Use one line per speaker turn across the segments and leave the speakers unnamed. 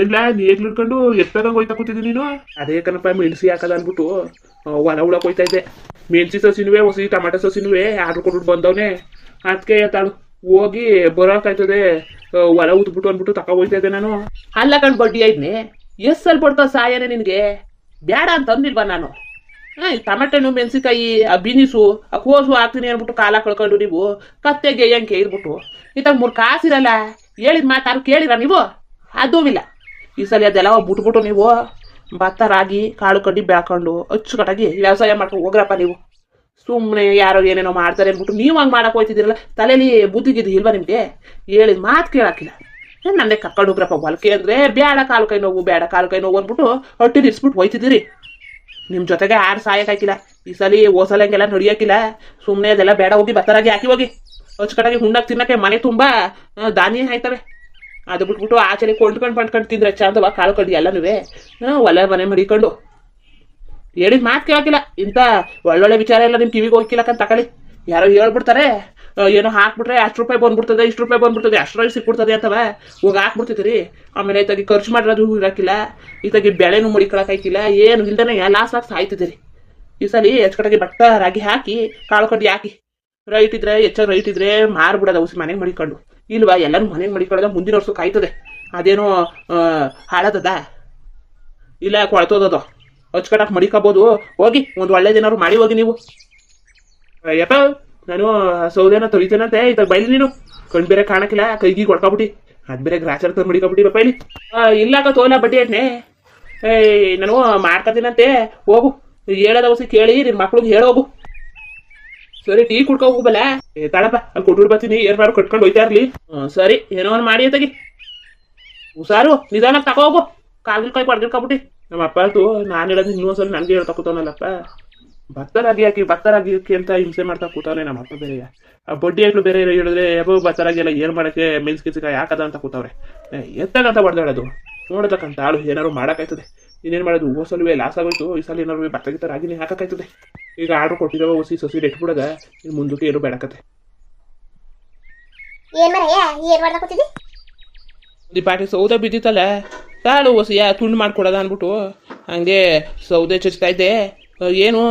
ಏನ್ಲ ನೇಗ್ಲು ಹಿಡ್ಕೊಂಡು ಎತ್ತದಂಗ ಹೋಯ್ತಾ ಕೂತಿದ್ದಿ ನೀನು? ಅದೇ ಕಣಪ್ಪ ಮೆಣಸಿ ಹಾಕದ ಅನ್ಬಿಟ್ಟು. ಒಣ ಹೊಲ ಉಳಕ್ ಹೋಯ್ತಾ ಇದ್ದೆ. ಮೆಣಸಿ ಸಸಿನುವೆ ಹೊಸಿ ಟಮಾಟೊ ಸಸಿನುವೆ ಆರ್ಡ್ರ್ ಕೊಟ್ಬಿಟ್ಟು ಬಂದವನೆ. ಅದಕ್ಕೆ ತಾಳು ಹೋಗಿ ಬರೋಕಾಯ್ತದೆ ಹೊಲ ಉತ್ಬಿಟ್ಟು ಅಂದ್ಬಿಟ್ಟು ತಕ ಹೋಯ್ತಾ ಇದ್ದೆ ನಾನು.
ಅಲ್ಲ ಕಣ್ ಬಡ್ಡಿ ಐದ್ನಿ ಎಷ್ಟ್ ಸಲ ಬಡ್ತಾವ ಸಾಯನೆ ನಿನಗೆ? ಬೇಡ ಅಂತ ಅಂದಿಲ್ವಾ ನಾನು? ಹಾ ಟಮಾಟೆ ಹಣ್ಣು ಮೆಣಸಿಕಾಯಿ ಆ ಬಿನಿಸು ಆ ಕೋಸು ಹಾಕ್ತೀನಿ ಅಂದ್ಬಿಟ್ಟು ಕಾಲ ಕಳ್ಕೊಂಡು ನೀವು ಕತ್ತೆಗೆ ಹೆಂಗೆ ಇದ್ಬಿಟ್ಟು ಇತ್ತಾಗ ಮೂರು ಕಾಸಿರಲ್ಲ ಹೇಳಿದ ಮಾತಾರು ಕೇಳಿರ ನೀವು? ಅದೂ ಇಲ್ಲ. ಈ ಸಲ ಅದೆಲ್ಲ ಬಿಟ್ಬಿಟ್ಟು ನೀವು ಭತ್ತ, ರಾಗಿ, ಕಾಳು, ಕಡ್ಡಿ ಬೆಳ್ಕೊಂಡು ಅಚ್ಚುಕಟ್ಟಾಗಿ ವ್ಯವಸಾಯ ಮಾಡ್ಕೊಂಡು ಹೋಗ್ರಪ್ಪ ನೀವು. ಸುಮ್ಮನೆ ಯಾರೋ ಏನೇನೋ ಮಾಡ್ತಾರೆ ಅಂದ್ಬಿಟ್ಟು ನೀವು ಹಂಗೆ ಮಾಡಕ್ಕೆ ಹೋಯ್ತಿದ್ದೀರಲ್ಲ ತಲೆಯಲ್ಲಿ ಬುದ್ಧಿ ಗಿದ್ದಿ ಇಲ್ವಾ ನಿಮಗೆ? ಹೇಳಿದ ಮಾತು ಕೇಳಾಕಿಲ್ಲ ಏನ್ ನನ್ನೇ ಕರ್ಕೊಂಡು ಹೋಗ್ರಪ್ಪ ಹೊಲಕ್ಕೆ ಅಂದರೆ ಬೇಡ ಕಾಲು ಕೈ ನೋವು ಬೇಡ ಕಾಲು ಕೈ ನೋವು ಅಂದ್ಬಿಟ್ಟು ಹೊಟ್ಟೆ ನಿಲ್ಸ್ಬಿಟ್ಟು ಹೋಯ್ತಿದ್ದೀರಿ. ನಿಮ್ಮ ಜೊತೆಗೆ ಯಾರು ಸಾಯಕ್ಕಾಕಿಲ್ಲ ಈ ಸಲ ಹೋಸಲ ಹಂಗೆಲ್ಲ ನಡಿಯೋಕಿಲ್ಲ. ಸುಮ್ಮನೆ ಅದೆಲ್ಲ ಬೇಡ, ಹೋಗಿ ಬತ್ತರಾಗಿ ಹಾಕಿ ಹೋಗಿ. ಅಚ್ಚುಕಟ್ಟಾಗಿ ಹುಣ್ಣಾಗಿ ತಿನ್ನೋಕ್ಕೆ ಮನೆ ತುಂಬ ಧಾನ್ಯ ಆಯ್ತವೆ. ಅದು ಬಿಟ್ಬಿಟ್ಟು ಆಚೆನೆ ಕೊಂಡ್ಕೊಂಡು ಪಂಡ್ಕೊಂಡು ತಿಂದ್ರೆ ಚಂದವ ಕಾಳು ಕಡ್ಡಿ ಎಲ್ಲನೂ ಒಲೆ ಮನೆ ಮಡಿಕೊಂಡು. ಹೇಳಿದ ಮಾತು ಕೇಳಕ್ಕಿಲ್ಲ. ಇಂಥ ಒಳ್ಳೊಳ್ಳೆ ವಿಚಾರ ಎಲ್ಲ ನಿಮ್ಮ ಕಿವಿಗೆ ಹೋಗಿಲ್ಲಕ್ಕಂತ ತಕೊಳ್ಳಿ ಯಾರೋ ಹೇಳ್ಬಿಡ್ತಾರೆ. ಏನೋ ಹಾಕ್ಬಿಟ್ರೆ ಅಷ್ಟು ರೂಪಾಯಿ ಬಂದ್ಬಿಡ್ತದೆ, ಇಷ್ಟು ರೂಪಾಯಿ ಬಂದ್ಬಿಡ್ತದೆ, ಅಷ್ಟರಲ್ಲಿ ಸಿಕ್ಬಿಡ್ತದೆ ಅಂತವ ಹೋಗಿ ಹಾಕ್ಬಿಡ್ತಿದ್ದೀರಿ. ಆಮೇಲೆ ಇತ್ತಾಗಿ ಖರ್ಚು ಮಾಡಿರೋದು ಇರೋಕ್ಕಿಲ್ಲ. ಇತ್ತಾಗಿ ಬೆಳೆನೂ ಮುಡಿಕೊಳಕಾಯ್ತಿಲ್ಲ ಏನು ಇಲ್ದೇ ಲಾಸ್ ಆಗಿ ಸಾಯ್ತಿದ್ದೀರಿ. ಈ ಸಲ ಹೆಚ್ಚು ಕಡೆಗೆ ಭತ್ತ ರಾಗಿ ಹಾಕಿ, ಕಾಳು ಕಡ್ಡಿ ಹಾಕಿ. ರೈಟ್ ಇದ್ರೆ ಹೆಚ್ಚಾಗಿ ರೈಟ್ ಇದ್ರೆ ಮಾರ್ಬಿಡೋದು ಔಷಧಿ ಮನೆಗೆ ಮಡಿಕೊಂಡು. ಇಲ್ವಾ? ಎಲ್ಲರೂ ಮನೆಗೆ ಮಡಿಕೊಳ್ಳೋದ ಮುಂದಿನ ವರ್ಷಕ್ಕೆ ಕಾಯ್ತದೆ. ಅದೇನೋ ಹಾಳಾದದ ಇಲ್ಲ, ಕೊಳ್ತೋದದು. ಅಚ್ಚುಕಟ್ಟಾಗಿ ಮಡಿಕೋಬೋದು. ಹೋಗಿ, ಒಂದು ಒಳ್ಳೇದೇನಾದ್ರು ಮಾಡಿ ಹೋಗಿ ನೀವು. ಯಪ್ಪ ನಾನು ಸೌದೆನ ತೊಳಿತೇನಂತೆ ಇದ್ದಾಗ ಬೈಲಿ ನೀನು. ಕಣ್ ಬೇರೆ ಕಾಣಕ್ಕಿಲ್ಲ. ಕೈಗಿ ಕೊಡ್ಕೊಬಿಟ್ಟು ಅದ್ ಬೇರೆ ಗ್ರಾಚಾರ ತಂದು ಮಡಿಕೋಬಿಟ್ಟಿ ಬಪ್ಪ ಇಲ್ಲಿ. ಇಲ್ಲಾಕ ತೋಲ ಬಡ್ಡಿ ಅಟ್ನೆ ಏಯ್, ನಾನು ಮಾಡ್ಕೊತೀನಂತೆ ಹೋಗು. ಹೇಳೋದ ಔಷಧಿ ಕೇಳಿ ನಿನ್ನ ಮಕ್ಳಿಗೆ ಹೇಳೋಗು. ಸರಿ, ಟೀ ಕುಡ್ಕೊ ಹೋಗಬಲ್ಲ? ಏ, ತಾಳಪ್ಪ ಅಲ್ಲಿ ಕೊಟ್ಟು ಬರ್ತೀನಿ ಏನಾರು ಕಟ್ಕೊಂಡು ಹೋಯ್ತಾ ಇರ್ಲಿ. ಸರಿ, ಏನೋ ಒಂದು ಮಾಡಿ ತಗಿ ಹುಷಾರು ನಿಧಾನಕ್ಕೆ ತಗೋ ಹೋಗು. ಕಾಲ್ಗಿಲ್ ಕೈ ಕೊಡ್ಗಿರ್ಕೊಬಿಟ್ಟು ನಮ್ಮ ಅಪ್ಪ ಅಂತೂ ನಾನು ಹೇಳೋದು ಇನ್ನೊಂದ್ಸಲ ನನಗೆ ಹೇಳ್ತಾ ಕೂತವನಲ್ಲಪ್ಪ. ಭಕ್ತರಾಗಿ ಹಾಕಿ ಭಕ್ತರಾಗಿ ಹಾಕಿ ಅಂತ ಹಿಂಸೆ ಮಾಡ್ತಾ ಕೂತವನೆ ನಮ್ಮ ಅಪ್ಪ ಬೇರೆ ಆ ಬಡ್ಡಿ ಹಾಕ್ಲು ಬೇರೆ ಹೇಳಿದ್ರೆ ಯಾವ ಭಕ್ತರಾಗಿ ಎಲ್ಲ ಏನು ಮಾಡೋಕ್ಕೆ ಮೆನ್ಸ್ ಕಿಸಿಕ ಯಾಕದ? ಅಂತ ಕೂತವ್ರೆ. ಎತ್ತಾಗಂತ ಬಡ್ದಾಡೋದು ನೋಡತಕ್ಕಂತ ಆಳು ಏನಾರು ಮಾಡೋಕ್ಕಾಯ್ತದೆ ಇನ್ನೇನು ಮಾಡೋದು? ಹೋಗೋ ಸಲುವೆ ಲಾಸ್ ಆಗೋಯ್ತು. ಈ ಸಲ ಏನಾರು ಭತ್ತ ಗಿತ್ತ ರಾಗಿನೇ ಹಾಕಕ್ಕಾಯ್ತದೆ. ಈಗ ಆರ್ಡ್ರ್ ಕೊಟ್ಟಿದ್ದಾವ ಹೊಸಿ ಸಸಿ ಇಟ್ಬಿಡದ ಇನ್ನು ಮುಂದಕ್ಕೆ ಏನು ಬೇಡಕತ್ತೆ. ಒಂದು ಪಾಟಿ ಸೌದೆ ಬಿದ್ದಿತ್ತಲ್ಲ? ತಾಳು ಹೊಸಿಯ ತುಂಡು ಮಾಡ್ಕೊಡೋದ ಅಂದ್ಬಿಟ್ಟು. ಹಂಗೆ ಸೌದೆ ಚಚ್ತಾ ಇದ್ದೆ. ಏನು?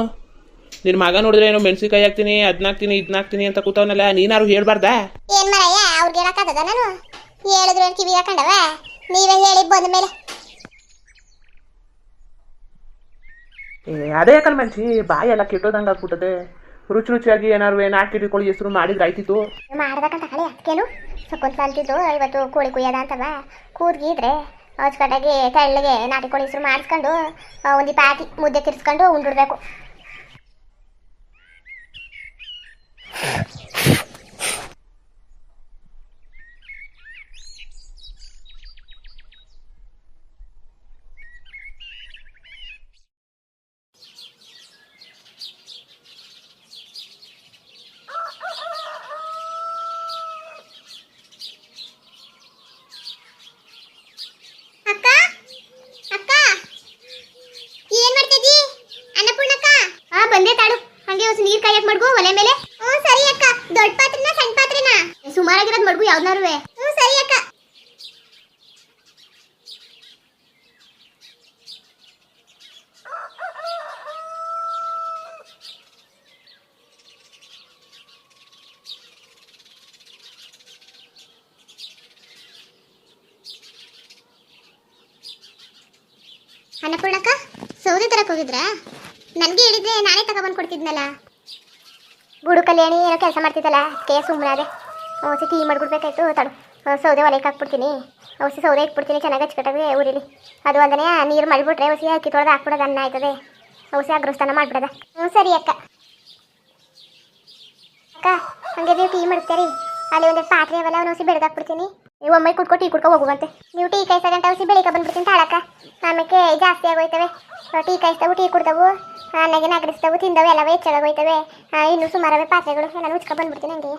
ನಿನ್ ಮಗ ನೋಡಿದ್ರೆ ಏನೋ ಮೆಣಸಿನ್ಕಾಯಿ ಹಾಕ್ತೀನಿ ಅದ್ನ ಹಾಕ್ತೀನಿ ಇದ್ನ ಹಾಕ್ತೀನಿ ಅಂತ ಕೂತವನಲ್ಲ ನೀನಾರು ಹೇಳ್ಬಾರ್ದಾ?
ಏನ್ ಮರಯ್ಯ ಅವ್ರಿಗೆ ಹೇಳಕ್ಕಾಗದ ನಾನು? ಹೇಳಿದ್ರು ಕಿವಿ ಹಾಕೊಂಡವ? ನೀವೇ ಹೇಳಿ ಬಂದ ಮೇಲೆ
ಏ, ಅದೇ ಯಾಕಲ್ ಮನ್ಸಿ ಬಾಯಿ ಎಲ್ಲ ಕೆಟ್ಟೋದಂಗೆ ಆಗ್ಬಿಟ್ಟದೆ. ರುಚಿ ರುಚಿಯಾಗಿ ಏನಾರು ನಾಟಿ ಕೋಳಿ ಹೆಸರು ಮಾಡಿದ್ರೆ ಆಯ್ತಿತ್ತು.
ಮಾಡ್ಬೇಕಂತ ಕಳಿ. ಅದಕ್ಕೇನು ಸೊಕ್ಕೊಂದು ಕಲ್ತಿದ್ದು ಇವತ್ತು ಕೋಳಿ ಕುಯ್ಯೋದ ಅಂತವ ಕೂರ್ಗಿದ್ರೆ ಹೊಚ್ಕಟ್ಟಾಗಿ ತೆಳ್ಳಗೆ ನಾಟಿ ಕೋಳಿ ಹೆಸರು ಮಾಡಿಸ್ಕೊಂಡು ಒಂದು ಪಾತಿ ಮುದ್ದೆ ತಿರ್ಸ್ಕೊಂಡು ಉಂಡಿಡ್ಬೇಕು ಅಕ್ಕ ಅಕ್ಕ ಏನ್ ಮಾಡ್ತಿದ್ದಿ ಅನ್ನಪೂರ್ಣಕ್ಕ ಹಾ ಬಂದೆ ತಾಳು ಹಂಗೆ ಹೊಸ ನೀರ್ ಕಾಯಕ್ ಮಡ್ಗು ಒಲೆ ಮೇಲೆ ಹ್ಞೂ ಸರಿ ಅಕ್ಕ ದೊಡ್ಡ ಪಾತ್ರೆನ ಸಣ್ಣ ಪಾತ್ರೆನ ಯಾವ್ದಾರುವೆ ಹ್ಞೂ ಸರಿ ಅಕ್ಕ. ಅನ್ನಪೂರ್ಣಕ್ಕ, ಸೌದೆ ತರಕ್ ಹೋಗಿದ್ರಾ? ನನಗೆ ಹೇಳಿದ್ರೆ ನಾನೇ ತಗೊಬಂದು ಕೊಡ್ತಿದ್ನಲ್ಲ. ಬುಡು ಕಲ್ಯಾಣಿ ಏನೋ ಕೆಲಸ ಮಾಡ್ತಿದ್ದಲ್ಲ ಕೇ ಸುಮ್ಮನೆ ಔಷಧಿ ಟೀ ಮಾಡ್ಬಿಡ್ಬೇಕಾಯ್ತು, ತಡು. ಸೌದೆ ಒಲೆಗೆ ಹಾಕ್ಬಿಡ್ತೀನಿ. ಔಷಧಿ ಸೌದೆ ಇಟ್ಬಿಡ್ತೀನಿ, ಚೆನ್ನಾಗಿ ಹಚ್ಕಟ್ಟಾಗಿ ಊರಿಲಿ. ಅದು ಒಂದನೇ ನೀರು ಮಾಡಿಬಿಟ್ರೆ ಔಷಧಿ ಅಕ್ಕಿ ತೊಳೆದು ಹಾಕ್ಬಿಡೋದು ಅನ್ನ ಆಯ್ತದೆ. ಔಷಧಿ ಅಗ್ರಸ್ಥಾನ ಮಾಡ್ಬಿಡೋದ. ಹ್ಞೂ ಸರಿ ಅಕ್ಕ. ಅಕ್ಕ, ಹಂಗೆ ನೀವು ಟೀ ಮಾಡ್ತೀರಿ ಅಲ್ಲಿ ಒಂದೆರಡು ಪಾತ್ರೆ ಅವೆಲ್ಲ ಒಂದು ಔಷಧಿ ಹಾಕ್ಬಿಡ್ತೀನಿ. ನೀವು ಒಮ್ಮೆ ಕುಟ್ಕೊ ಟೀ ಕುಡ್ಕೊ ಹೋಗುವಂತೆ. ನೀವು ಟೀ ಕಾಯಿಸ ಗಂಟೆ ಬೆಳಿಗ್ಗೆ ಬಂದ್ಬಿಡ್ತೀನಿ ತಾಳಕ್ಕ ಆಮೇಲೆ ಜಾಸ್ತಿ ಆಗೋಯ್ತವೆ. ಟೀ ಕಾಯಿಸ್ತಾವು, ಟೀ ಕುಡ್ದವು ಆಮೇಲೆ ನಗಡಿಸ್ತಾವು ತಿಂದವು, ಎಲ್ಲವೇ ಹೆಚ್ಚಾಗೋಯ್ತವೆ ಇನ್ನೂ ಇನ್ನು ಸುಮಾರವೇ ಪಾತ್ರೆಗಳು ನಾನು ಉಚ್ಕೊ ಬಂದ್ಬಿಡ್ತೀನಿ ಹಂಗೆ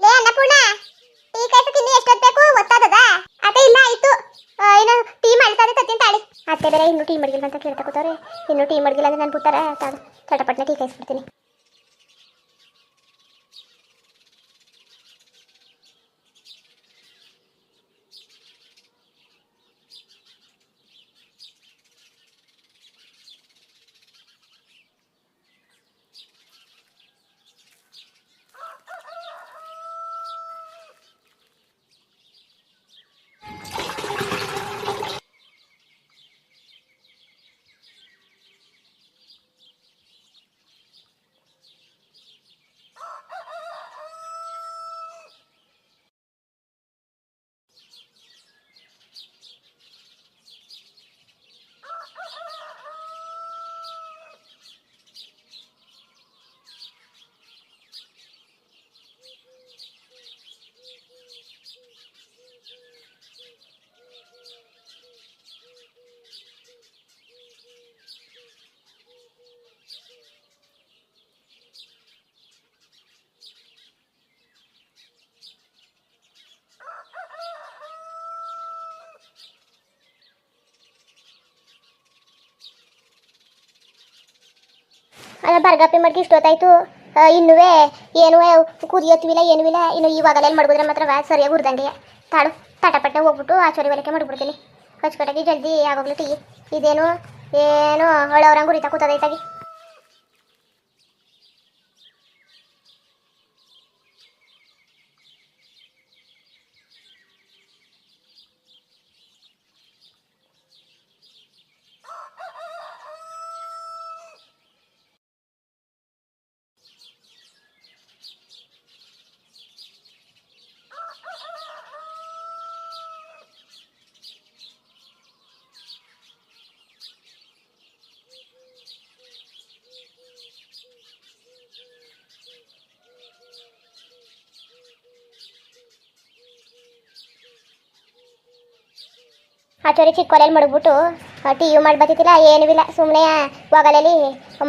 ಲೇ ಅನ್ನಪೂರ್ಣ ಟೀ ಕಾಯ್ಸಕ್ಕೆ ಇನ್ನೂ ಎಷ್ಟೊತ್ತು ಬೇಕು ಒತ್ತಾದದ ಅದೇ ಇಲ್ಲ ಆಯ್ತು ಆ, ಏನು ಟೀ ಮಾಡ್ತಾರೆ ತತ್ತೀನಿ ತಾಳಿ ಅದು ಬೇರೆ ಇನ್ನೂ ಟೀ ಮಡಗಿಲ್ಲ ಅಂತ ಕೇಳ್ತಾ ಕೂತವ್ರೆ. ಇನ್ನೂ ಟೀ ಮಡಗಿಲ್ಲ ಅಂದ್ರೆ ನಾನು ಬಿಟ್ಟಾರ ಚಟಪಟ್ನ ಟೀ ಕಾಯಿಸ್ಬಿಡ್ತೀನಿ. ಅಲ್ಲ ಬರ್ಗಾಪಿ ಮಡ್ಗಿ ಇಷ್ಟೊತ್ತಾಯ್ತು ಇನ್ನುವೇ ಏನು ಕುದಿಯತ್ವಿಲ್ಲ ಏನೂ ಇಲ್ಲ ಇನ್ನು ಇವಾಗಲೇ ಮಾಡ್ಬೋದ್ರೆ ಮಾತ್ರ ಸರಿಯಾಗಿ ಹುರ್ದಂಗೆ ತಾಳು ತಟಪಟ್ಟೆ ಹೋಗ್ಬಿಟ್ಟು ಆಚೋರಿ ಒಲಕ್ಕೆ ಮಾಡ್ಬಿಡ್ತೀನಿ ಕಚ್ಕಟಾಗಿ ಜಲ್ದಿ ಆಗೋಗ್ಲಿ ಟೀ. ಇದೇನು, ಏನು ಹೊಳವ್ರಂಗೆ ಉರಿತಾ ಕೂತದೈತಾಗಿ. ಆಚೋರಿ ಚಿಕ್ಕೋಲೆಯಲ್ಲಿ ಮಡಗ್ಬಿಟ್ಟು ಟೀ ಯು ಮಾಡಿ ಬರ್ತಿದ್ದಿಲ್ಲ ಏನೂ ಇಲ್ಲ. ಸುಮ್ಮನೆ ಒಗಲಲ್ಲಿ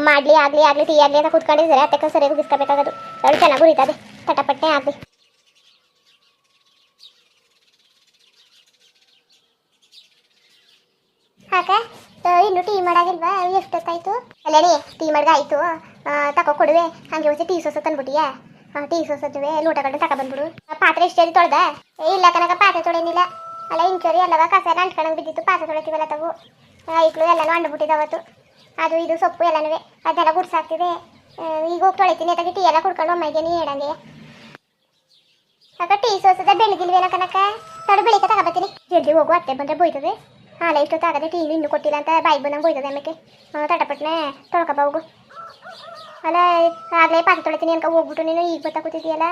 ಮಾಡಲಿ, ಆಗಲಿ ಆಗಲಿ ಟೀ ಆಗಲಿ ಅಂತ ಕೂತ್ಕೊಂಡಿದ್ರೆ ಅದಕ್ಕೆ ಸರಿಯಾಗಿ ಬಿಸ್ಕೋಬೇಕಾಗೋದು. ಎರಡು ಚೆನ್ನಾಗಿ ಉರಿತದೆ. ತಟಪಟ್ಟೆ ಆಗಲಿ. ಹಾಕ ಇನ್ನು ಟೀ ಮಾಡಾಗಿಲ್ವಾ? ಎಷ್ಟೊತ್ತಾಯ್ತು ಅಲ್ಲೇನಿ ಟೀ ಮಾಡ್ಗ ಆಯ್ತು. ತಕೋ ಕೊಡುವೆ. ಹಂಗೆ ಹೋಗಿ ಟೀ ಸೋಸ ತಂದ್ಬಿಟ್ಟಿಯಾ. ಟೀ ಸೋಸದ್ವೆ ಲೂಟಗಳನ್ನ ತಕ ಬಂದ್ಬಿಡು. ಆ ಪಾತ್ರೆ ಇಷ್ಟೇ ತೊಳ್ದ? ಇಲ್ಲ ಕನಕ ಪಾತ್ರೆ ತೊಳೆನಿಲ್ಲ ಅಲ್ಲ ಇಂಚೋರಿ ಅಲ್ಲವ? ಕಸ ಅಂಟ್ಕೊಂಡಂಗೆ ಬಿದ್ದಿತ್ತು. ಪಾತ್ರೆ ತೊಳಿತೀವಲ್ಲ ತಗು. ಐಕ್ಳು ಎಲ್ಲನೂ ಅಂಡ್ಬಿಟ್ಟಿದ್ದಾವತ್ತು ಅದು ಇದು ಸೊಪ್ಪು ಎಲ್ಲನೂ ಅದೆಲ್ಲ ಗುಡ್ಸಾಗ್ತಿದೆ. ಆ, ಈಗ ಹೋಗಿ ತೊಳಿತೀನಿ. ಅತ್ತಾಗಿ ಟೀ ಎಲ್ಲ ಕುಡ್ಕೊಂಡು ಅಮ್ಮಗೆ ನೀ ಹೇಳಂಗೆ. ಅಕ್ಕ ಟೀ ಸೋಸದ ಬೆಳಗಿಲ್ವೇನ ಕನಕ ತಡು ಬೆಳಿಗ್ಗೆ ತಗೋಬತ್ತೀನಿ ಜಲ್ದಿ ಹೋಗು ಅತ್ತೆ ಬಂದ್ರೆ ಬೋಯ್ತದೆ. ಹಾಲೆ ಇಷ್ಟು ತಾಗದೆ ಟೀ ಇನ್ನೂ ಕೊಟ್ಟಿಲ್ಲ ಅಂತ ಬಾಯಿಗೆ ಬಂದಂಗೆ ಬೋಯ್ತದೆ ಆಮೇಲೆ ತಟಪಟ್ನೆ ತೊಳ್ಕೊಬ ಹೋಗು. ಅಲ್ಲ ಆಗಲೇ ಪಾತ್ರೆ ತೊಳಿತೀನಿ ಅನ್ಕ. ಹೋಗ್ಬಿಟ್ಟು ನೀನು ಈಗ ಗೊತ್ತಾ ಕೂತಿದ್ದೀಯಲ್ಲ.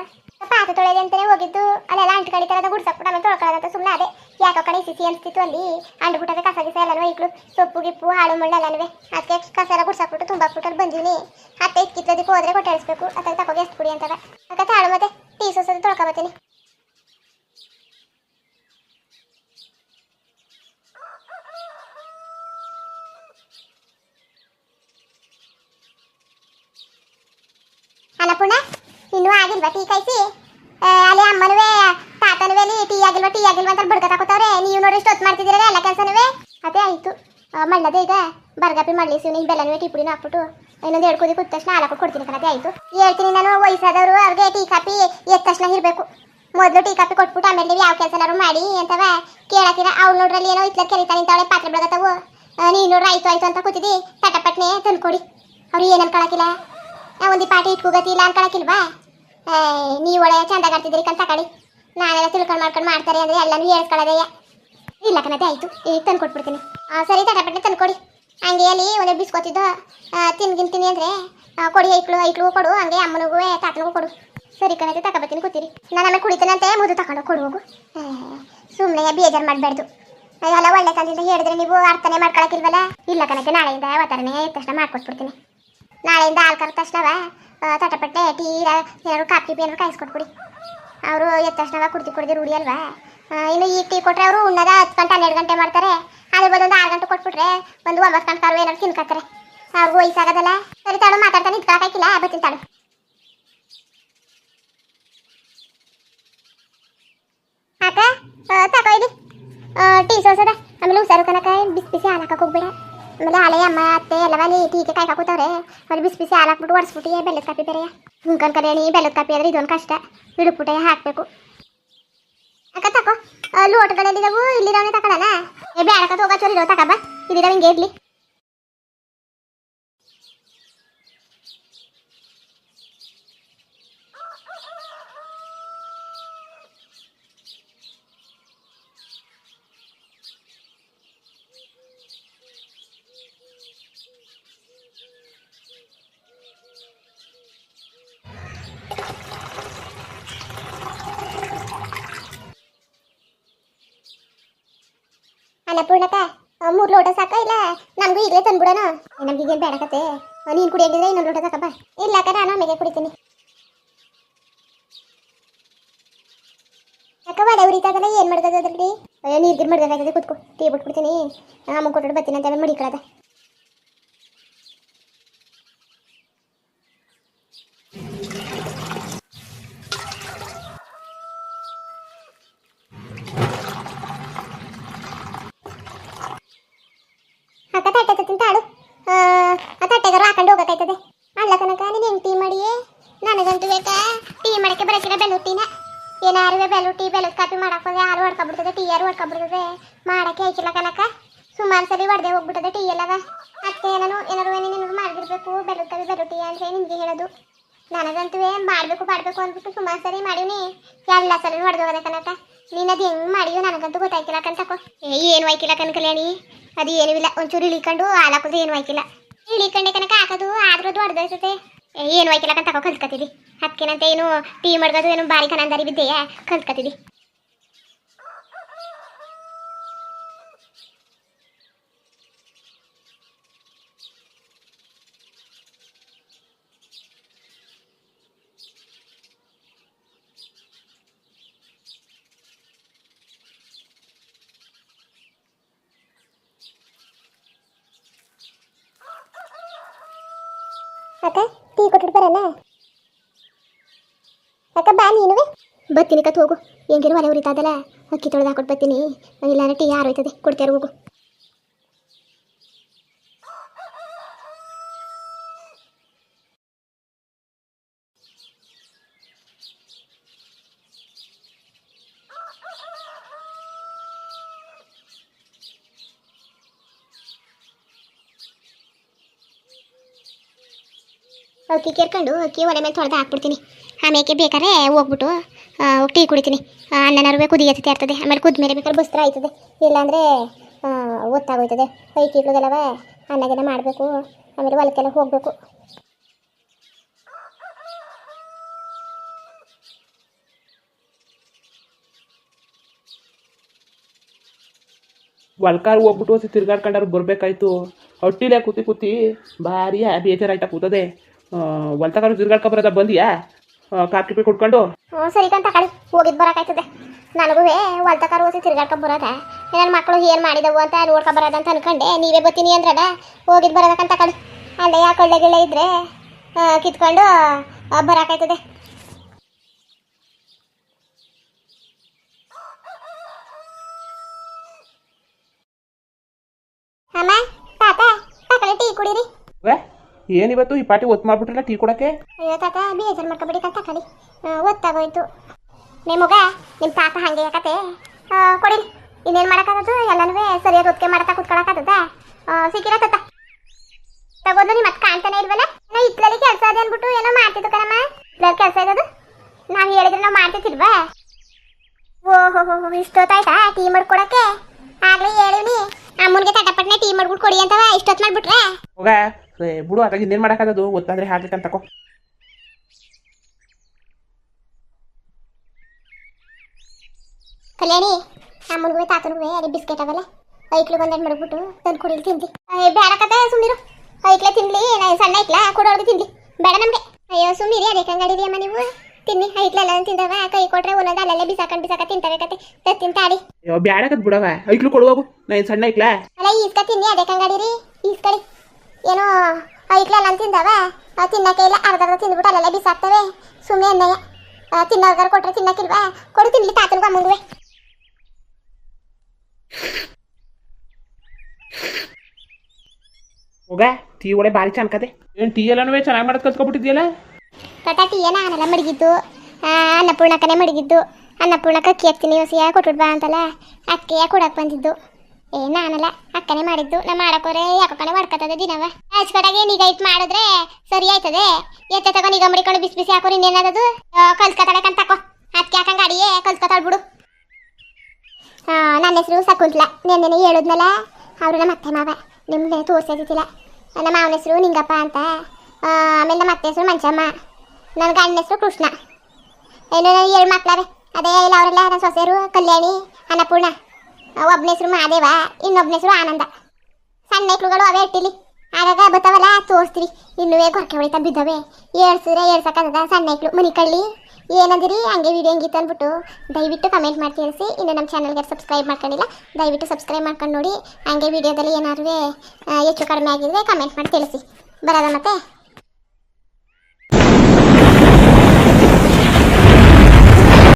ಪಾತ್ರೆ ತೊಳೆದೆ ಅಂತಾನೆ ಹೋಗಿದ್ದು. ಅಲ್ಲೆಲ್ಲ ಅಂಟು ಕಡಿ ಥರದ ಗುಡ್ಸಕ್ಬಿಟ್ಟು ಆಮೇಲೆ ತೊಳ್ಕೊಳ್ಳೋದಂತ ಸುಮ್ಮನೆ ಅದೇ. ಯಾಕೋ ಕಡೆ ಸಿಸಿ ಅನಿಸ್ತಿತ್ತು ಅಲ್ಲಿ? ಅಂಡ್ಬಿಟ್ಟದೆ ಕಸ ಗಿಸ ಎಲ್ಲನೂ ಇಕ್ಳು. ಸೊಪ್ಪು ಗಿಪ್ಪು, ಹಾಳು ಮಣ್ಣು ಎಲ್ಲನೂ ಅದಕ್ಕೆ ಕಸ ಎಲ್ಲ ಗುಡ್ಸಾಕ್ಬಿಟ್ಟು ತುಂಬ ಅಲ್ಲಿ ಬಂದೀನಿ. ಅತ್ತೆ ಕಿತ್ತದಕ್ಕೆ ಹೋದ್ರೆ ಕೊಟ್ಟಾಡಿಸ್ಬೇಕು ಅದಕ್ಕೆ ತಗೋಗಿ ಎಷ್ಟು ಕುಡಿ ಅಂತವೆ. ಅದಕ್ಕೆ ಹಾಳು ಮತ್ತೆ ಟೀ ಸೋಸದ ತೊಳ್ಕೊಬತ್ತೀನಿ ಅನ್ನಪೂರ್ಣ ಇನ್ನೂ ಆಗಿಲ್ವಾ ಟೀ ಕಾಯಿಸಿ ಅಲ್ಲಿ ಅಮ್ಮನವೇ ತಾತನವೇ ನೀ ಟೀ ಆಗಿಲ್ವಾ ಟೀ ಆಗಿಲ್ವಾ ಅಂತ ಬಡ್ಕ ತಗೋತಾವ್ರೆ ನೀವು ನೋಡಿ ಎಷ್ಟು ಹೊತ್ತು ಮಾಡ್ತಿದ್ದೀರ ಎಲ್ಲ ಕೆಲಸನವೇ? ಅದೇ ಆಯ್ತು. ಮಳ್ಳದೆ ಈಗ. ಬರ್ಗಪ್ಪಿ ಮಳ್ಳಿ ನೀವು ಬೆಲ್ಲನೂ ಟೀ ಪುಡಿನ ಹಾಕ್ಬಿಟ್ಟು ಇನ್ನೊಂದು ಎರಡು ಕುದಿ ಕುದ ತಕ್ಷಣ ಕೊಡ್ತೀನಿ ಕಣದೇ ಆಯ್ತು. ಹೇಳ್ತೀನಿ ನಾನು ವಯಸ್ಸಾದವರು, ಅವ್ರಿಗೆ ಟೀ ಕಾಪಿ ಎದ್ದ ತಕ್ಷಣ ಇರಬೇಕು. ಮೊದಲು ಟೀ ಕಾಪಿ ಕೊಟ್ಬಿಟ್ಟು ಆಮೇಲೆ ನೀವು ಯಾವ ಕೆಲಸನಾರು ಮಾಡಿ ಅಂತವ. ಕೇಳಕ್ಕಿರ ಅವ್ರು ನೋಡ್ರಲ್ಲಿ ಏನೋ ಇತ್ಲ ಕೆರಿತಾ ನಿಂತವಳೆ ಪಾತ್ರೆ ಬೆಳಗತ್ತವು. ನೀನು ನೋಡ್ರಿ ಆಯ್ತು ಆಯ್ತು ಅಂತ ಕೂತಿದ್ದಿ ತಟಪಟ್ನೆ ತಂದ್ಕೊಡಿ. ಅವ್ರು ಏನು ಅನ್ಕೊಳಕಿಲ್ಲ? ಒಂದು ಪಾಟಿ ಇಟ್ಕೋಗತಿಲ್ಲ ಅನ್ಕೊಳಕಿಲ್ವಾ? ನೀವು ಒಳ್ಳೆ ಚಂದ ಕಲ್ ತಗೊಳ್ಳಿ ನಾನೆಲ್ಲ ತಿಳ್ಕೊಂಡು ಮಾಡ್ಕೊಂಡು ಮಾಡ್ತಾರೆ ಅಂದರೆ ಎಲ್ಲನೂ ಹೇಳ್ಕೊಳ್ಳೋದೇ ಇಲ್ಲ ಕಣತೆ, ಆಯಿತು. ಈಗ ತಂದು ಕೊಟ್ಬಿಡ್ತೀನಿ. ಸರಿ ತಟಪಟ್ಟೆ ತಂದು ಕೊಡಿ. ಹಂಗೆ ಅಲ್ಲಿ ಒಂದೇ ಬಿಸ್ಕೊತಿದ್ದು ತಿನ್ಗಿಂತೀನಿ ಅಂದರೆ ಕೊಡಿ, ಐಕ್ಳು ಐಕ್ಳು ಕೊಡು, ಹಂಗೆ ಅಮ್ಮನಿಗೂ ತಾತನಿಗೂ ಕೊಡು. ಸರಿ ಕಣತೆ ತಗೊಬತ್ತೀನಿ ಕೂತೀರಿ. ನಾನು ಆಮೇಲೆ ಕುಡಿತೀನಂತೆ ಮುದು ತಗೊಂಡು ಕೊಡು, ಹೋಗು. ಸುಮ್ಮನೆ ಬೇಜಾರು ಮಾಡಬಾರ್ದು ಅದೆಲ್ಲ ಒಳ್ಳೆ ತಂದಿಂದ ಹೇಳಿದ್ರೆ ನೀವು ಅರ್ಥನೆ ಮಾಡ್ಕೊಳಕ್ಕಿಲ್ವಲ್ಲ? ಇಲ್ಲ ಕಣಕ್ಕೆ ನಾಳೆಯಿಂದ ಅವತರಣೆ ಎದ್ದ ತಕ್ಷಣ ಮಾಡ್ಕೊಟ್ಬಿಡ್ತೀನಿ. ನಾಳೆಯಿಂದ ಹಾಲು ತಕ್ಷಣವ ತಟಪಟ್ಟೆ ಟೀ, ಏನಾದ್ರು ಕಾಫಿ ಏನಾದ್ರು ಕಾಯಿಸ್ಕೊಟ್ಬಿಡಿ. ಅವರು ಎದ್ದ ತಕ್ಷಣ ಕುಡ್ದು ಕುಡ್ದು ರೂಢಿ ಅಲ್ವಾ? ಇನ್ನು ಈಗ ಟೀ ಕೊಟ್ರೆ ಅವರು ಉಣ್ಣದ ಹತ್ತು ಗಂಟೆ, ಹನ್ನೆರಡು ಗಂಟೆ ಮಾಡ್ತಾರೆ. ಅದ್ರ ಬದಲು ಒಂದು ಆರು ಗಂಟೆ ಕೊಟ್ಬಿಟ್ರೆ ಬಂದು ಒಂಬತ್ತು ಗಂಟೆ ಕಾರು ಏನಾದ್ರು ತಿನ್ಕತ್ತಾರೆ. ಅವ್ರಿಗೂ ವಯಸ್ಸಾಗೋದಲ್ಲ? ಸರಿ ತಾಳು ಮಾತಾಡ್ತಾನೆ ಇದ್ಕಾಕಿಲ್ಲ ಬರ್ತೀನಿ ತಾಳು ಅಕ್ಕ ತಗೋ ಇಲ್ಲಿ. ಟೀ ಸೋಸದ. ಆಮೇಲೆ ಹುಷಾರು ಕನಕ ಬಿಸ್ ಬಿಸಿ ಹಾಲು ಹಾಕಕ್ಕೆ ಹೋಗ್ಬೇಡ. ಆಮೇಲೆ ಹಳೆ ಅಮ್ಮ, ಅತ್ತೆ ಎಲ್ಲವ ಟೀಗೆ ಟೀಕೆ ಕಾಯಿ ಹಾಕೋತವ್ರೆ ಅಲ್ಲಿ ಬಿಸಿ ಬಿಸಿ ಹಾಲು ಹಾಕ್ಬಿಟ್ಟು ಒಡಿಸ್ಬಿಟ್ಟು ಬೆಲ್ಲದ ಕಾಪಿ ಬೇರೆ ಹುಂಕನ್ ಕರಿಯಣಿ ಬೆಲ್ಲದ ಕಾಪಿ ಆದ್ರೆ ಇದೊಂದು ಕಷ್ಟ. ಹಿಡುಕ್ಬಿಟ್ಟೆ ಹಾಕಬೇಕು. ಅಕ್ಕ ತಕೋ. ಆ, ಲೋಟಗಳೆಲ್ಲಿದ್ದಾವು ಇಲ್ಲಿರೋನೆ ತಗೊಳ್ಳೋಣ ಏ ಬೇಡಕ ಹೋಗೋ ಚೋರಿ ಇರೋ ತಕಬ ಇಲ್ಲಿರೋ ಹಿಂಗೆ ಇರ್ಲಿ. ಅನ್ನಪೂರ್ಣಕ ಮೂರು ಲೋಟ ಸಾಕ ಇಲ್ಲ ನಮಗೂ ಈಗಲೇ ತಂದ್ಬಿಡೋಣ? ನಮ್ಗೆ ಈಗೇನು ಬೇಡಕತ್ತೆ ನೀನು ಕುಡಿಯೋದಿದ್ರೆ ಇನ್ನೊಂದು ಲೋಟ ಸಾಕಪ್ಪ ಇಲ್ಲ, ಅಕ್ಕ, ನಾನು ಆಮೇಲೆ ಕುಡಿತೀನಿ. ಅಕ್ಕ ವಡೆ ಉರಿತಾಗಲ್ಲ ಏನು ಮಾಡ್ದದ ಅದ್ರಲ್ಲಿ? ಅಯ್ಯೋ ನೀರು ಗಿರ್ ಮಾಡ್ಬೇಕಾಗ್ತದೆ, ಕೂತ್ಕೊ. ಟೀ ಬಿಟ್ಬಿಡ್ತೀನಿ. ಅಮ್ಮ ಕೊಟ್ಟು ಬರ್ತೀನಿ ಅಂತ ಹೇಳಿ ಮಡಿಕೊಳ್ಳೋದ ತತ್ತಿಂತ ಆಡು. ಆ ಹಾಕೊಂಡು ಹೋಗಬೇಕಾಯ್ತದೆ. ಅಲ್ಲ ಕನಕ, ನೀನು ಹೆಂಗೆ ಟೀ ಮಾಡಿ ನನಗಂತೂ ಬೇಕಾ ಟೀ ಮಾಡಕ್ಕೆ ಬರೋಕಿಲ್ಲ ಬೆಲ್ಲುಟ್ಟಿನ ಏನಾರು ಬೆಲ್ಲುಟ್ಟಿ ಬೆಲ್ಲದ ಕಾಪಿ ಮಾಡಕ್ಕೆ ಯಾರು ಹೊಡ್ಕೊಬಿಡ್ತದೆ ಟೀ ಯಾರು ಹೊಡ್ಕೊಬಿಡ್ತದೆ ಮಾಡಕ್ಕೆ ಐಕಿಲ್ಲ ಕನಕ. ಸುಮಾರು ಸರಿ ಹೊಡೆದೆ ಹೋಗ್ಬಿಟ್ಟದೆ ಟೀ ಎಲ್ಲವ ಅತ್ತೆ ನಾನು ಏನಾರು ನಿನಗೆ ಮಾಡಿರ್ಬೇಕು ಬೆಲ್ಲದ ಬೆಲ್ಲು ಟೀ ಅಂದರೆ ನಿಮಗೆ ಹೇಳೋದು. ನನಗಂತೂ ಮಾಡಬೇಕು ಮಾಡಬೇಕು ಅಂದ್ಬಿಟ್ಟು ಸುಮಾರು ಸರಿ ಮಾಡೀನಿ. ಎಲ್ಲ ಸರಿ ಹೊಡೆದೋಗದೆ ಕನಕ. ನೀನು ಅದು ಹೆಂಗೆ ಮಾಡಿದ್ಯೋ ನನಗಂತೂ ಗೊತ್ತಾಯ್ತಿಲ್ಲ ಕಣ್ತಕೋ ಏ, ಏನು ಆಯ್ಕಿಲ್ಲ ಕಣ್ ಕಲ್ಯಾಣಿ? ಅದು ಏನೂ ಇಲ್ಲ, ಒಂಚೂರು ಇಳಿಕೊಂಡು ಹಾಲಾಕೋದು ಏನು ಆಯ್ಕಿಲ್ಲ ಇಳಿಕೊಂಡೆ ಕನಕ ಹಾಕೋದು, ಆದ್ರೂ ದೊಡ್ಡದೈತೆ ಏನು ಆಯ್ಕಿಲ್ಲ ಕಣ್ ತಕೋ ಕಲ್ತ್ಕತ್ತಿದ್ದಿ ಅದಕ್ಕೇನಂತ ಏನು ಟೀ ಮಡ್ಗೋದು, ಏನು ಬಾರಿ ಕನಂದಾರಿ ಬಿದ್ದೆಯಾ? ಕಲ್ತ್ಕತಿದಿ ಅಕ್ಕ ಟೀ ಕೊಟ್ಬಿಟ್ಟು ಬರಲ್ಲ ಬಾ ಬರ್ತೀನಿ ಕತ್ ಹೋಗು. ಹೆಂಗಿರು ಒಲೆ ಉರಿತಾದಲ್ಲ. ಅಕ್ಕಿ ತೊಳೆದು ಹಾಕೊಟ್ಟು ಬರ್ತೀನಿ. ಇಲ್ಲಾಂದ್ರೆ ಟೀ ಹೋಯ್ತದೆ ಕೊಡ್ತಾರೆ ಹೋಗು. ಅಕ್ಕಿ ಕೇರ್ಕೊಂಡು ಅಕ್ಕಿ ಒಲೆ ಮೇಲೆ ತೊಳೆದು ಹಾಕ್ಬಿಡ್ತೀನಿ. ಆಮೇಲೆ ಬೇಕಾದ್ರೆ ಹೋಗ್ಬಿಟ್ಟು ಹೋಗಿ ಟೀ ಕುಡಿತೀನಿ. ಅಣ್ಣನರುವೆ ಕುದಿಯತ್ತೆ ಇರ್ತದೆ ಆಮೇಲೆ ಕುದ್ದ ಮೇಲೆ ಬೇಕಾದ್ರೆ ಬಸ್ತ್ರ ಆಯ್ತದೆ. ಇಲ್ಲಾಂದರೆ ಒತ್ತಾಗೋಯ್ತದೆ ಕೈ ಕೀಟ್ಲಿಗೆಲ್ಲವ ಅನ್ನಗೆಲ್ಲ ಮಾಡಬೇಕು. ಆಮೇಲೆ ಹೊಲಕ್ಕೆಲ್ಲ ಹೋಗಬೇಕು.
ಹೊಲ್ಕಾರ್ ಹೋಗ್ಬಿಟ್ಟು ಹೊಸಿ ತಿರ್ಗಾಡ್ಕೊಂಡಾರು ಬರಬೇಕಾಯ್ತು. ಹೊಟ್ಟಿಲೆ ಕೂತಿ ಕೂತಿ ಭಾರಿ ಬೇಜಾರಾಯ್ತಾ ಕೂತದೆ. ಹೊಲ್ತಗಾರು ತಿರ್ಗಾಡ್ಕೊಬರೋದ ಬಂದಿಯಾ? ಕಾಪಿ ಪಿ ಕುಡ್ಕೊಂಡು
ಹ್ಞೂ ಸರಿ ಕಂತ ಕಳಿ ಹೋಗಿದ್ ಬರಕಾಯ್ತದೆ. ನನಗೂ ಹೊಲ್ತಕಾರ ಹೋಗಿ ತಿರ್ಗಾಡ್ಕೊಂಡು ಬರೋದ. ನನ್ನ ಮಕ್ಕಳು ಏನು ಮಾಡಿದವು ಅಂತ ನೋಡ್ಕೊ ಬರೋದ ಅಂತ ಅನ್ಕೊಂಡೆ. ನೀವೇ ಬರ್ತೀನಿ ಅಂದ್ರದ ಹೋಗಿದ್ ಬರೋದಕ್ಕಂತ ಕಳಿ ಅಲ್ಲೇ ಆ ಕಳ್ಳೆ ಗಿಳೆ ಇದ್ರೆ ಕಿತ್ಕೊಂಡು ಬರಕಾಯ್ತದೆ. ಅಮ್ಮ ತಾತ ಟೀ ಕುಡೀರಿ.
ಏನಿವತ್ತು ಈ ಪಾಟಿ ಒತ್ತು ಮಾಡ್ಬಿಟ್ರಲ್ಲ ಟೀ ಕೊಡಕ್ಕೆ?
ಅಯ್ಯೋ ತಾತ ಬೇಜಾರು ಮಾಡ್ಕೊಬೇಡಿ ಕಂತ ಕಳಿ ಒತ್ತಾಗೋಯ್ತು ನಿಮಗ ನಿಮ್ಮ ತಾತ ಹಂಗೆ ಯಾಕತೆ ಕೊಡಿರಿ ಇನ್ನೇನು ಮಾಡೋಕ್ಕಾಗದು? ಎಲ್ಲನೂ ಸರಿಯಾಗಿ ಒತ್ತಿಗೆ ಮಾಡ್ತಾ ಕುತ್ಕೊಳಕ್ಕಾಗದ ಸಿಕ್ಕಿರ ತಾತ? ತಗೊಂಡು ನಿಮ್ಮ ಮತ್ತೆ ಕಾಣ್ತಾನೆ ಇಲ್ವಲ್ಲ? ನಾ ಇತ್ಲಲ್ಲಿ ಕೆಲಸ ಅದೇ ಅಂದ್ಬಿಟ್ಟು ಏನೋ ಮಾಡ್ತಿದ್ದು ಕಣಮ್ಮ. ಇತ್ಲಲ್ಲಿ ಕೆಲಸ ಇರೋದು? ನಾವು ಹೇಳಿದ್ರೆ ನಾವು ಮಾಡ್ತಿರ್ವಾ ಓಹೋ ಹೋ ಇಷ್ಟೊತ್ತಾಯ್ತಾ ಟೀ ಮಾಡ್ಕೊಡಕ್ಕೆ ಆಗ್ಲೇ ಹೇಳಿವ್ನಿ. ಅಮ್ಮನಿಗೆ ತಟಪಟ್ನೆ ಟೀ ಮಾಡ್ಬಿಟ್ಟು ಕೊಡಿ ಅಂತವ ಇಷ್ಟೊತ್ತು ಮಾಡ್ಬಿಟ್ರೆ?
ಹೋಗ ಬಿಡು ಅದಾಗ ಇನ್ನೇನು ಮಾಡೋಕ್ಕಾಗದು ಗೊತ್ತಾದ್ರೆ ಹಾಕ್ಬೇಕಂತ ತಕೋ.
ಕಲ್ಯಾಣಿ ಅಮ್ಮನಿಗೂ ತಾತನಿಗೂ ಅದೇ ಬಿಸ್ಕೆಟ್ ಅವಲ್ಲ. ಐಕ್ಳಿಗೆ ಒಂದೆರಡು ಮಡಗ್ಬಿಟ್ಟು ತಂದು ಕುಡಿಲಿ ಅಯ್ಯೋ ಬೇಡ ಕತೆ ಸುಮ್ಮನಿರು ಐಕ್ಲೆ ತಿನ್ಲಿ ಸಣ್ಣ ಐಕ್ಲ ಕೊಡೋರ್ಗೆ ತಿನ್ಲಿ. ಬೇಡ ನಮಗೆ. ಅಯ್ಯೋ ಸುಮ್ಮನಿರಿ ಅದೇ ಕಂಗಾಡಿರಿ ಅಮ್ಮ ನೀವು. ತಿನ್ನಿ ಐಕ್ಲೆಲ್ಲ ತಿಂದವ ಕೈ ಕೊಟ್ರೆ ಒಂದೊಂದು ಅಲ್ಲೆಲ್ಲ ಬಿಸಾಕೊಂಡು ಬಿಸಾಕ ತಿಂತವೆ ಕತೆ. ತಿಂತಾಡಿ
ಅಯ್ಯೋ ಬ್ಯಾಡಕದ್ ಬಿಡವ. ಐಕ್ಲು ಕೊಡುವಾಗು ನಾನು ಸಣ್ಣ ಐಕ್ಲಾ
ಅಲ್ಲ ಈಸ್ಕ ತಿನ್ನಿ ಅದೇ ಕಂಗಾಡಿರಿ. ಈಸ್ಕಳಿ ಏನೋ ಐಕ್ಲೆಲ್ಲ ತಿಂದವ? ಆ ತಿನ್ನಕ್ಕೆ ಇಲ್ಲ ಅರ್ಧ ಅರ್ಧ ತಿಂದ್ಬಿಟ್ಟು ಅಲ್ಲೆಲ್ಲ ಬಿಸಾಕ್ತವೆ. ಸುಮ್ಮನೆ ಅನ್ನಯ್ಯ ತಿನ್ನೋರ್ಗಾರ ಕೊಟ್ರೆ ತಿನ್ನಕ್ಕಿಲ್ವಾ? ಕೊಡು ತಿನ್ಲಿ ತಾತನಿಗೂ ಅಮ್ಮಂಗುವೆ.
ಹೋಗ ಟೀ ಒಳ್ಳೆ ಭಾರಿ ಚನ್ಕದೆ ಏನು ಟೀ ಎಲ್ಲನೂ ಚೆನ್ನಾಗಿ ಮಾಡೋದು ಕಲ್ತ್ಕೊಬಿಟ್ಟಿದ್ಯಲ್ಲ
ತಟ ಏನ ನಾನೆಲ್ಲ ಮಡಗಿದ್ದು. ಅನ್ನಪೂರ್ಣಕ್ಕನೇ ಮಡಗಿದ್ದು. ಅನ್ನಪೂರ್ಣಕ್ಕ ಅಕ್ಕಿ ಹಾಕ್ತೀನಿ ಹೊಸಿಯ ಕೊಟ್ಬಿಟ್ ಬಾ ಅಂತಲ್ಲ. ಅಕ್ಕಿಯ ಕೊಡಕ್ಕೆ ಬಂದಿದ್ದು. ಏ ನಾನಲ್ಲ ಅಕ್ಕನೇ ಮಾಡಿದ್ದು. ನಾ ಮಾಡಕೋರೆ ಯಾಕೋ ಕಣೆ ದಿನವ? ಅಚ್ಕಟಾಗಿ ನೀಗ ಇಟ್ ಮಾಡಿದ್ರೆ ಸರಿ ಆಯ್ತದೆ? ಎತ್ತ ತಗೋ ನೀಗ ಮಡಿಕೊಂಡು ಬಿಸಿ ಬಿಸಿ ಹಾಕೋರಿ ಇನ್ನೇನದು ಕಲ್ಸ್ಕೊತಾಳಕಂತ ತಕೋ. ಅದಕ್ಕೆ ಹಾಕಂಗ ಅಡಿಯೇ ಕಲ್ಸ್ಕೊತಾಳ್ ಬಿಡು ಆ, ನನ್ನ ಹೆಸರು ಸಕುಂತ್ಲ ನೆನ್ನೆ ಹೇಳಿದ್ನಲ್ಲ ಅವರು ನಮ್ಮ ಅತ್ತೆ ಮಾವ. ನಿಮ್ಗೆ ತೋರಿಸೋದಿಲ್ಲ ನಮ್ಮ ಮಾವನ ಹೆಸರು ನಿಂಗಪ್ಪ ಅಂತ. ಆಮೇಲೆ ನಮ್ಮ ಅತ್ತೆ ಹೆಸರು ಮಂಚಮ್ಮ. ನನ್ನ ಗಂಡನ ಹೆಸರು ಕೃಷ್ಣ. ಏನು ಎರಡು ಮಕ್ಕಳವೆ ಅದೇ ಇಲ್ಲ ಅವರೆಲ್ಲ ನನ್ನ ಸೊಸೆಯರು ಕಲ್ಯಾಣಿ ಅನ್ನಪೂರ್ಣ. ಒಬ್ಬನ ಹೆಸರು ಮಹಾದೇವ ಇನ್ನೊಬ್ಬನ ಹೆಸರು ಆನಂದ. ಸಣ್ಣ ಮಕ್ಳುಗಳು ಅವೇ ಇಟ್ಟಿಲಿ. ಆಗಾಗ ಬರ್ತಾವಲ್ಲ ತೋರಿಸ್ತೀವಿ. ಇನ್ನೂ ಕೊರಕೆ ಹೊಳಿತಾ ಬಿದ್ದವೆ. ಏಳ್ಸಿದ್ರೆ ಏಳ್ಸಕ್ಕದ ಸಣ್ಣ ಮಕ್ಳು ಮನಿ ಕಳ್ಳಿ. ಏನಂದಿರಿ? ಹಂಗೆ ವಿಡಿಯೋ ಹಂಗಿತ್ತು ಅಂದ್ಬಿಟ್ಟು ದಯವಿಟ್ಟು ಕಮೆಂಟ್ ಮಾಡಿ ತಿಳಿಸಿ. ಇನ್ನು ನಮ್ಮ ಚಾನಲ್ಗೆ ಸಬ್ಸ್ಕ್ರೈಬ್ ಮಾಡ್ಕೊಂಡಿಲ್ಲ, ದಯವಿಟ್ಟು ಸಬ್ಸ್ಕ್ರೈಬ್ ಮಾಡ್ಕೊಂಡು ನೋಡಿ. ಹಂಗೆ ವಿಡಿಯೋದಲ್ಲಿ ಏನಾದ್ರು ಹೆಚ್ಚು ಕಡಿಮೆ ಆಗಿದ್ರೆ ಕಮೆಂಟ್ ಮಾಡಿ ತಿಳಿಸಿ. ಬರೋದ ಮತ್ತೆ.